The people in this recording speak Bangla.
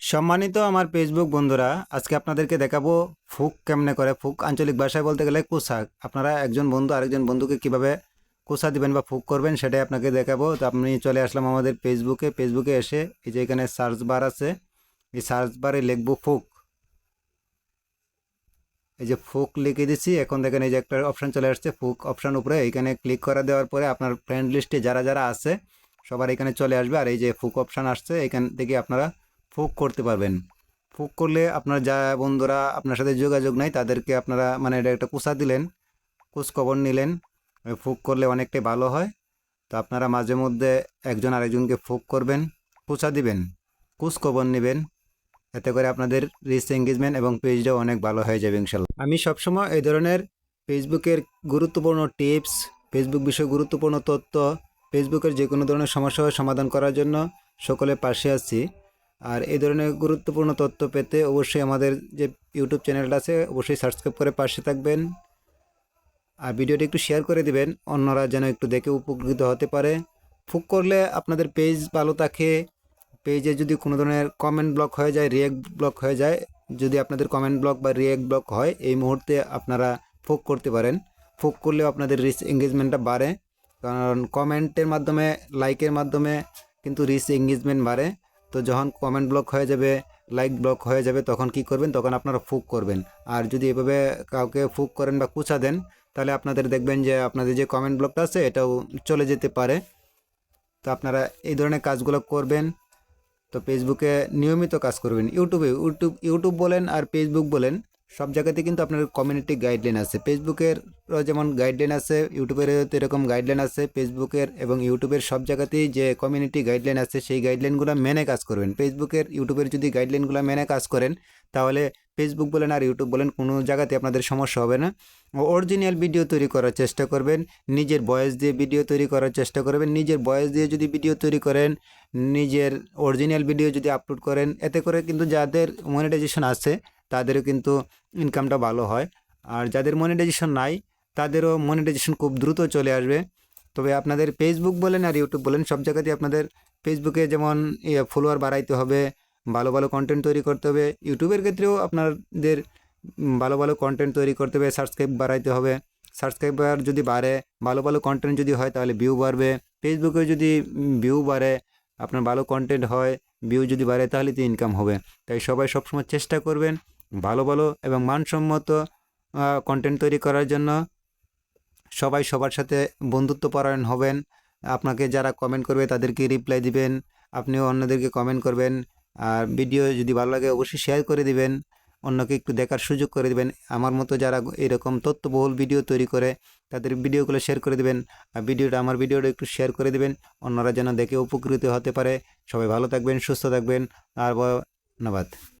সম্মানিত আমার ফেসবুক বন্ধুরা, আজকে আপনাদেরকে দেখাবো ফুক কেমনে করে। ফুক আঞ্চলিক ভাষায় বলতে গেলে কুসা। আপনারা একজন বন্ধু আরেকজন বন্ধুকে কীভাবে কুসা দিবেন বা ফুক করবেন সেটাই আপনাকে দেখাবো। তো আপনি চলে আসলাম আমাদের ফেসবুকে ফেসবুকে এসে এই যে এখানে সার্চ বার আছে, এই সার্চ বারে লিখব ফুক। এই যে ফুক লিখে দিচ্ছি, এখন দেখেন এই যে একটা অপশান চলে আসছে, ফুক অপশান উপরে। এখানে ক্লিক করা দেওয়ার পরে আপনার ফ্রেন্ড লিস্টে যারা যারা আছে, সবার এখানে চলে আসবে। আর এই যে ফুক অপশান আসছে, এখান থেকে আপনারা ফুক করতে পারবেন। ফুক করলে আপনার যা বন্ধুরা আপনার সাথে যোগাযোগ নাই, তাদেরকে আপনারা মানে এটা একটা কুসা দিলেন কুচ খবর নিলেন। ওই ফুক করলে অনেকটাই ভালো হয়। তো আপনারা মাঝে মধ্যে একজন আরেকজনকে ফুক করবেন, কুচা দিবেন কুচ খবর নেবেন। এতে করে আপনাদের রিচ এঙ্গেজমেন্ট এবং পেজটাও অনেক ভালো হয়ে যাবে ইনশাল্লাহ। আমি সবসময় এই ধরনের ফেসবুকের গুরুত্বপূর্ণ টিপস ফেসবুক বিষয়ে গুরুত্বপূর্ণ তথ্য ফেসবুকের যে কোনো ধরনের সমস্যা সমাধান করার জন্য সকলের পাশে আছি। আর এই ধরনের গুরুত্বপূর্ণ তথ্য পেতে অবশ্যই আমাদের যে ইউটিউব চ্যানেলটা আছে, অবশ্যই সাবস্ক্রাইব করে পাশে থাকবেন। আর ভিডিওটি একটু শেয়ার করে দিবেন, অন্যরা যেন একটু দেখে উপকৃত হতে পারে। ফুক করলে আপনাদের পেজ ভালো থাকে। পেজে যদি কোনো ধরনের কমেন্ট ব্লক হয়ে যায় রিয়েক্ট ব্লক হয়ে যায়, যদি আপনাদের কমেন্ট ব্লক বা রিয়েক্ট ব্লক হয়, এই মুহূর্তে আপনারা ফুক করতে পারেন। ফুক করলেও আপনাদের রিচ এঙ্গেজমেন্টটা বাড়ে। কারণ কমেন্টের মাধ্যমে লাইকের মাধ্যমে কিন্তু রিচ এঙ্গেজমেন্ট বাড়ে। তো যখন কমেন্ট ব্লক হয়ে যাবে লাইক ব্লক হয়ে যাবে, তখন কি করবেন? তখন আপনারা ফুক করবেন। আর যদি এভাবে কাউকে ফুক করেন বা কুচা দেন, তাহলে আপনাদের দেখবেন যে আপনাদের যে কমেন্ট ব্লকটা আছে, এটাও চলে যেতে পারে। তো আপনারা এই ধরনের কাজগুলো করবেন। তো ফেসবুকে নিয়মিত কাজ করবেন। ইউটিউবে ইউটিউব ইউটিউব বলেন আর ফেসবুক বলেন সব জায়গাতে কিন্তু আপনার কমিউনিটি গাইডলাইন আছে। ফেসবুকের যেমন গাইডলাইন আছে ইউটিউবের এরকম গাইডলাইন আছে। ফেসবুকের এবং ইউটিউবের সব জায়গাতেই যে কমিউনিটি গাইডলাইন আছে, সেই গাইডলাইনগুলো মেনে কাজ করবেন। ফেসবুকের ইউটিউবের যদি গাইডলাইনগুলো মেনে কাজ করেন, তাহলে ফেসবুক বলেন আর ইউটিউব বলেন, কোনো জায়গাতে আপনাদের সমস্যা হবে না। অরিজিনাল ভিডিও তৈরি করার চেষ্টা করবেন, নিজের বয়স দিয়ে ভিডিও তৈরি করার চেষ্টা করবেন, নিজের বয়স দিয়ে যদি ভিডিও তৈরি করেন, নিজের অরিজিনাল ভিডিও যদি আপলোড করেন, এতে করে কিন্তু যাদের মনিটাইজেশন আছে তাদেরও কিন্তু ইনকামটা ভালো হয়। আর যাদের মনিটাইজেশন নাই, তাদেরও মনিটাইজেশন খুব দ্রুত চলে আসবে। তবে আপনাদের ফেসবুক বলেন আর ইউটিউব বলেন, সব জায়গাতেই আপনাদের ফেসবুকে যেমন ফলোয়ার বাড়াইতে হবে, ভালো ভালো কন্টেন্ট তৈরি করতে হবে। ইউটিউবের ক্ষেত্রেও আপনাদের ভালো ভালো কন্টেন্ট তৈরি করতে হবে সাবস্ক্রাইব বাড়াইতে হবে। সাবস্ক্রাইবার যদি বাড়ে, ভালো ভালো কন্টেন্ট যদি হয়, তাহলে ভিউ বাড়বে। ফেসবুকে যদি ভিউ বাড়ে, আপনার ভালো কন্টেন্ট হয় ভিউ যদি বাড়ে, তাহলে তো ইনকাম হবে। তাই সবাই সবসময় চেষ্টা করবেন ভালো ভালো এবং মানসম্মত কন্টেন্ট তৈরি করার জন্য সবাই সবার সাথে বন্ধুত্ব পরায়ণ হবেন। আপনাকে যারা কমেন্ট করবে তাদেরকে রিপ্লাই দিবেন, আপনিও অন্যদেরকে কমেন্ট করবেন। আর ভিডিও যদি ভালো লাগে অবশ্যই শেয়ার করে দিবেন, অন্যকে একটু দেখার সুযোগ করে দিবেন। আমার মতো যারা এরকম তথ্যবহুল ভিডিও তৈরি করে, তাদের ভিডিওগুলো শেয়ার করে দিবেন। আর ভিডিওটা আমার ভিডিওটা একটু শেয়ার করে দিবেন, অন্যরা যেন দেখে উপকৃত হতে পারে। সবাই ভালো থাকবেন, সুস্থ থাকবেন। আর ধন্যবাদ।